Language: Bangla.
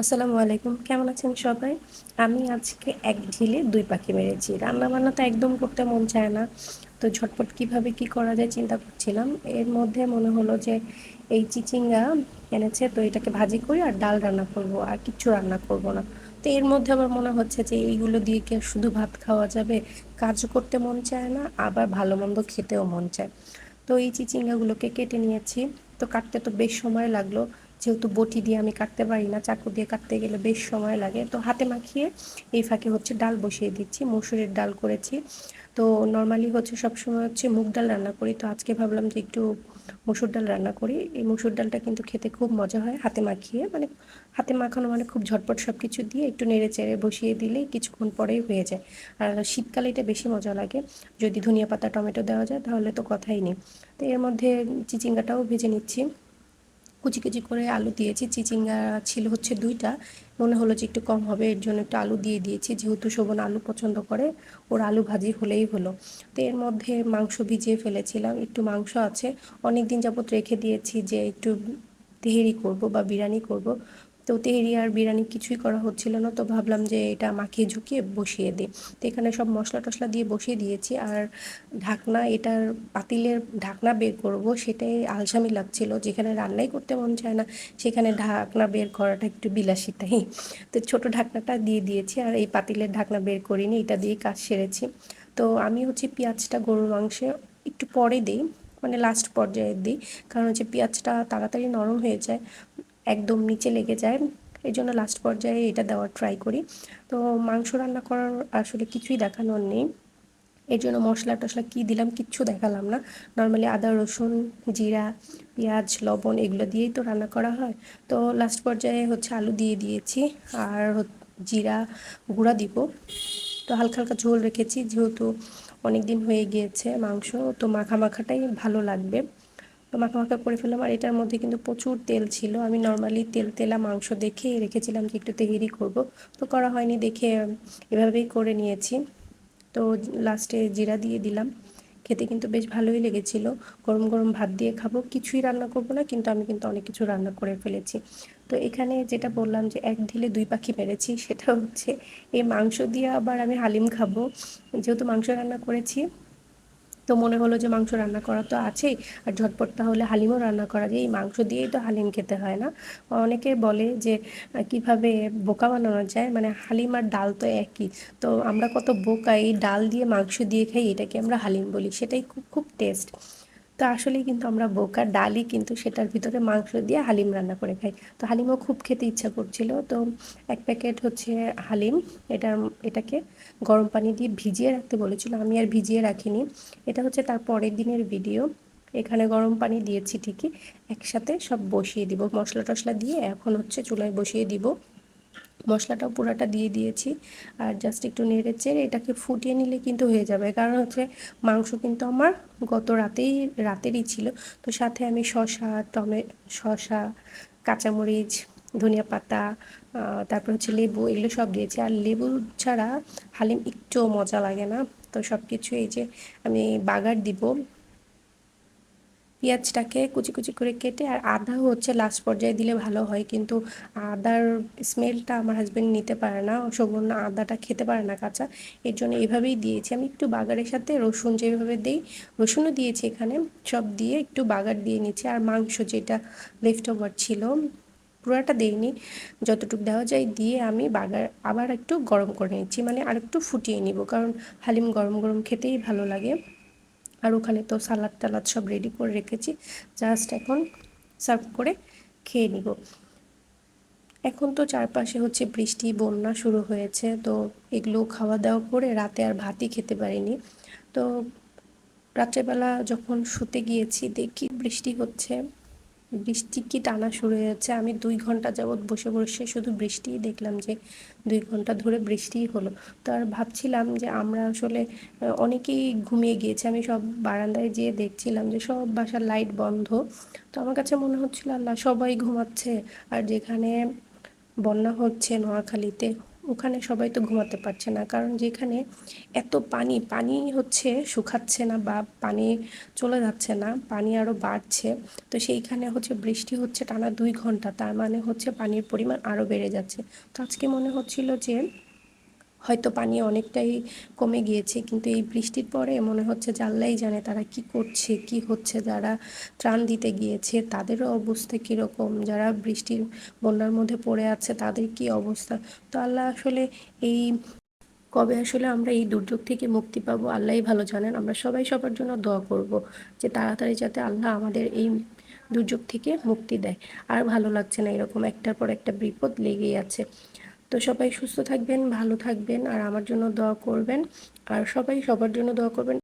আসসালামু আলাইকুম। কেমন আছেন সবাই? আমি আজকে এক ঢিলে দুই পাখি মেরেছি। রান্না বান্না তো একদম করতে মন চায় না। তো ঝটপট কীভাবে কি করা যায় চিন্তা করছিলাম। এর মধ্যে মনে হলো যে এই চিচিঙ্গা এনেছে, তো এটাকে ভাজি করি আর ডাল রান্না করব, আর কিচ্ছু রান্না করব না। তো এর মধ্যে আবার মনে হচ্ছে যে এইগুলো দিয়ে কি শুধু ভাত খাওয়া যাবে? কাজ করতে মন চায় না, আবার ভালো মন্দ খেতেও মন চায়। তো এই চিচিঙ্গাগুলোকে কেটে নিয়েছি। তো কাটতে তো বেশ সময় লাগল। যেহেতু বটি দিয়ে আমি কাটতে পারি না, চাকু দিয়ে কাটতে গেলে বেশ সময় লাগে। তো হাতে মাখিয়ে এই ফাঁকে হচ্ছে ডাল বসিয়ে দিচ্ছি, মসুরের ডাল করেছি। তো নর্মালি হচ্ছে সবসময় হচ্ছে মুগ ডাল রান্না করি। তো আজকে ভাবলাম যে একটু মসুর ডাল রান্না করি। এই মসুর ডালটা কিন্তু খেতে খুব মজা হয় হাতে মাখিয়ে। মানে হাতে মাখানো মানে খুব ঝটপট সব কিছু দিয়ে একটু নেড়ে চেড়ে বসিয়ে দিলেই কিছুক্ষণ পরেই হয়ে যায়। আর শীতকালে এটা বেশি মজা লাগে। যদি ধনিয়া পাতা, টমেটো দেওয়া যায় তাহলে তো কথাই নেই। তো এর মধ্যে চিচিঙ্গাটাও ভেজে নিচ্ছি। কুচি কুচি করে আলু দিয়েছি। চিচিঙ্গা ছিল হচ্ছে দুইটা। মনে হলো যে একটু কম হবে, এর জন্য একটু আলু দিয়ে দিয়েছি। যেহেতু শোভন আলু পছন্দ করে, ওর আলু ভাজি হলেই হলো। তো এর মধ্যে মাংস ভিজিয়ে ফেলেছিলাম। একটু মাংস আছে। অনেক দিন যাবত রেখে দিয়েছি যে একটু তেহেরি করব বা বিরিয়ানি করব। তো তেহরি আর বিরিয়ানি কিছুই করা হচ্ছিল না, তো ভাবলাম যে এটা মাখিয়ে ঝুঁকিয়ে বসিয়ে দিই। তো এখানে সব মশলা টশলা দিয়ে বসিয়ে দিয়েছি আর ঢাকনা, এটার পাতিলের ঢাকনা বের করব সেটাই আলসামি লাগছিল। যেখানে রান্নাই করতে মন চায় না, সেখানে ঢাকনা বের করাটা একটু বিলাসিতাই তো ছোট ঢাকনাটা দিয়ে দিয়েছি আর এই পাতিলের ঢাকনা বের করিনি, এটা দিয়েই কাজ সেরেছি। তো আমি হচ্ছে পেঁয়াজটা গরুর মাংসে একটু পরে দিই মানে লাস্ট পর্যায়ে দিই, কারণ হচ্ছে পেঁয়াজটা তাড়াতাড়ি নরম হয়ে যায় একদম নিচে লেগে যায়। এই জন্য লাস্ট পর্যায়ে এটা দেওয়ার ট্রাই করি। তো মাংস রান্না করার আসলে কিছুই দেখানোর নেই। এর জন্য মশলা টশলা কী দিলাম কিচ্ছু দেখালাম না। নর্মালি আদা, রসুন, জিরা, পেঁয়াজ, লবণ এগুলো দিয়েই তো রান্না করা হয়। তো লাস্ট পর্যায়ে হচ্ছে আলু দিয়ে দিয়েছি আর জিরা গুঁড়া দিব। তো হালকা হালকা ঝোল রেখেছি, যেহেতু অনেক দিন হয়ে গিয়েছে মাংস, তো মাখা মাখাটাই ভালো লাগবে। মাখা মাখা করে ফেললাম। আর এটার মধ্যে কিন্তু প্রচুর তেল ছিল। আমি নর্মালি তেল, তেলা মাংস দেখে রেখেছিলাম যে একটু তেহেরি করব। তো করা হয়নি দেখে এভাবেই করে নিয়েছি। তো লাস্টে জিরা দিয়ে দিলাম। খেতে কিন্তু বেশ ভালোই লেগেছিল। গরম গরম ভাত দিয়ে খাব। কিছুই রান্না করব না, কিন্তু আমি কিন্তু অনেক কিছু রান্না করে ফেলেছি। তো এখানে যেটা বললাম যে এক ঢিলে দুই পাখি মেরেছি, সেটা হচ্ছে এই মাংস দিয়ে আবার আমি হালিম খাব। যেহেতু মাংস রান্না করেছি তো মনে হলো যে মাংস রান্না করা তো আছেই। আর ঝটপট তাহলে হালিমও রান্না করা যায়। এই মাংস দিয়েই তো হালিম খেতে হয় না। অনেকে বলে যে কীভাবে বোকা বানানো যায়? মানে হালিম আর ডাল তো একই। তো আমরা কত বোকা এই ডাল দিয়ে মাংস দিয়ে খাই, এটাকে আমরা হালিম বলি। সেটাই খুব খুব টেস্ট তো আসলেই কিন্তু আমরা বোকা ডালই কিন্তু সেটার ভিতরে মাংস দিয়ে হালিম রান্না করে খাই। তো হালিমও খুব খেতে ইচ্ছা করছিল। তো এক প্যাকেট হচ্ছে হালিম, এটা এটাকে গরম পানি দিয়ে ভিজিয়ে রাখতে বলেছিল। আমি আর ভিজিয়ে রাখিনি। এটা হচ্ছে তার পরের দিনের ভিডিও। এখানে গরম পানি দিয়েছি ঠিকই। একসাথে সব বসিয়ে দিব। মশলা টশলা দিয়ে এখন হচ্ছে চুলায় বসিয়ে দিব। মশলাটাও পুরাটা দিয়ে দিয়েছি। আর জাস্ট একটু নেড়ে চেড়ে এটাকে ফুটিয়ে নিলে কিন্তু হয়ে যাবে। কারণ হচ্ছে মাংস কিন্তু আমার গত রাতেই, রাতেরই ছিল। তো সাথে আমি শশা টমে শশা কাঁচামরিচ, ধনিয়া পাতা তারপর হচ্ছে লেবু এগুলো সব দিয়েছি। আর লেবু ছাড়া হালিম একটুও মজা লাগে না। তো সব কিছু এই যে আমি বাগার দিব পেঁয়াজটাকে কুচি কুচি করে কেটে, আর আদা হচ্ছে লাস্ট পর্যায়ে দিলে ভালো হয়। কিন্তু আদার স্মেলটা আমার হাজব্যান্ড নিতে পারে না শোভন আদাটা খেতে পারে না কাঁচা। এর জন্য এভাবেই দিয়েছি। আমি একটু বাগারের সাথে রসুন যেভাবে দিই, রসুনও দিয়েছি এখানে। সব দিয়ে একটু বাগার দিয়ে নিচ্ছি। আর মাংস যেটা লেফট ওভার ছিল, পুরোটা দেইনি। যতটুকু দেওয়া যায় দিয়ে আমি বাগার আবার একটু গরম করে নিচ্ছি। মানে আর একটু ফুটিয়ে নিব। কারণ হালিম গরম গরম খেতেই ভালো লাগে। আর ওখানে তো সালাদ টালাদ সব রেডি করে রেখেছি। জাস্ট এখন সার্ভ করে খেয়ে নিব। এখন তো চারপাশে হচ্ছে বৃষ্টি, বন্যা শুরু হয়েছে, তো এগুলো খাওয়া দাওয়া করে রাতে আর ভাতই খেতে পারিনি। তো রাত্রেবেলা যখন শুতে গিয়েছি, দেখি বৃষ্টি হচ্ছে। বৃষ্টি কি টানা শুরু হয়েছে? আমি দুই ঘণ্টা যাবৎ বসে বসে শুধু বৃষ্টিই দেখলাম যে দুই ঘণ্টা ধরে বৃষ্টিই হলো। তো আর ভাবছিলাম যে আমরা আসলে অনেকেই ঘুমিয়ে গিয়েছে। আমি সব বারান্দায় যেয়ে দেখছিলাম যে সব বাসার লাইট বন্ধ। তো আমার কাছে মনে হচ্ছিল, আল্লাহ, সবাই ঘুমাচ্ছে। আর যেখানে বন্যা হচ্ছে নোয়াখালীতে ওখানে সবাই তো ঘুমাতে পারছে না। কারণ যেখানে এত পানি পানি হচ্ছে শুকাচ্ছে না বা পানি চলে যাচ্ছে না, পানি আরও বাড়ছে। তো সেইখানে হচ্ছে বৃষ্টি হচ্ছে টানা দুই ঘণ্টা, তার মানে হচ্ছে পানির পরিমাণ আরও বেড়ে যাচ্ছে। তো আজকে মনে হচ্ছিল যে হয়তো পানি অনেকটাই কমে গিয়েছে, কিন্তু এই বৃষ্টির পরে মনে হচ্ছে আল্লাহই জানে তারা কি করছে, কি হচ্ছে, যারা ত্রাণ দিতে গিয়েছে, তাদেরও অবস্থা কীরকম, যারা বৃষ্টির বন্যার মধ্যে পড়ে আছে তাদের কি অবস্থা? তো আল্লাহ আসলে এই কবে আসলে আমরা এই দুর্যোগ থেকে মুক্তি পাবো আল্লাহই ভালো জানেন, আমরা সবাই সবার জন্য দোয়া করব যে তাড়াতাড়ি যাতে আল্লাহ আমাদের এই দুর্যোগ থেকে মুক্তি দেয়। আর ভালো লাগছে না এরকম একটার পর একটা বিপদ লেগেই আছে। তো সবাই সুস্থ থাকবেন, ভালো থাকবেন, আর আমার জন্য দোয়া করবেন। আর সবাই সবার জন্য দোয়া করবেন।